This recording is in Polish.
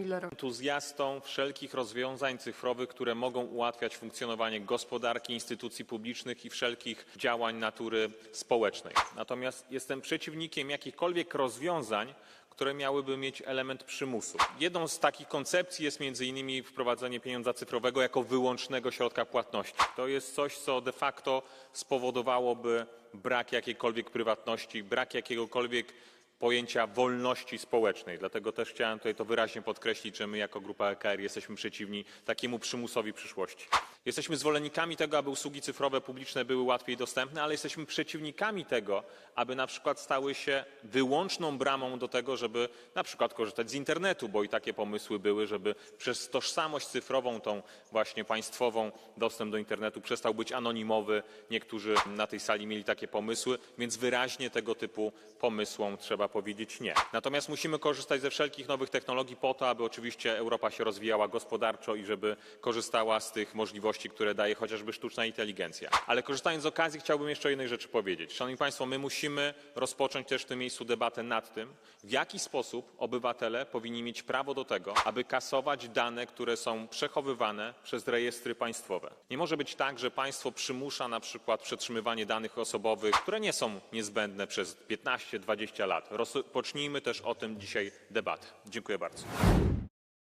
Millerowi. entuzjastą wszelkich rozwiązań cyfrowych, które mogą ułatwiać funkcjonowanie gospodarki, instytucji publicznych i wszelkich działań natury społecznej. Natomiast jestem przeciwnikiem jakichkolwiek rozwiązań, które miałyby mieć element przymusu. Jedną z takich koncepcji jest między innymi wprowadzenie pieniądza cyfrowego jako wyłącznego środka płatności. To jest coś, co de facto spowodowałoby brak jakiejkolwiek prywatności, brak jakiegokolwiek pojęcia wolności społecznej. Dlatego też chciałem tutaj to wyraźnie podkreślić, że my jako grupa EKR jesteśmy przeciwni takiemu przymusowi przyszłości. Jesteśmy zwolennikami tego, aby usługi cyfrowe publiczne były łatwiej dostępne, ale jesteśmy przeciwnikami tego, aby na przykład stały się wyłączną bramą do tego, żeby na przykład korzystać z internetu, bo i takie pomysły były, żeby przez tożsamość cyfrową, tą właśnie państwową, dostęp do internetu przestał być anonimowy. Niektórzy na tej sali mieli takie pomysły, więc wyraźnie tego typu pomysłom trzeba powiedzieć nie. Natomiast musimy korzystać ze wszelkich nowych technologii po to, aby oczywiście Europa się rozwijała gospodarczo i żeby korzystała z tych możliwości, które daje chociażby sztuczna inteligencja. Ale korzystając z okazji chciałbym jeszcze jednej rzeczy powiedzieć. Szanowni Państwo, my musimy rozpocząć też w tym miejscu debatę nad tym, w jaki sposób obywatele powinni mieć prawo do tego, aby kasować dane, które są przechowywane przez rejestry państwowe. Nie może być tak, że państwo przymusza na przykład przetrzymywanie danych osobowych, które nie są niezbędne przez 15-20 lat. Rozpocznijmy też o tym dzisiaj debatę. Dziękuję bardzo.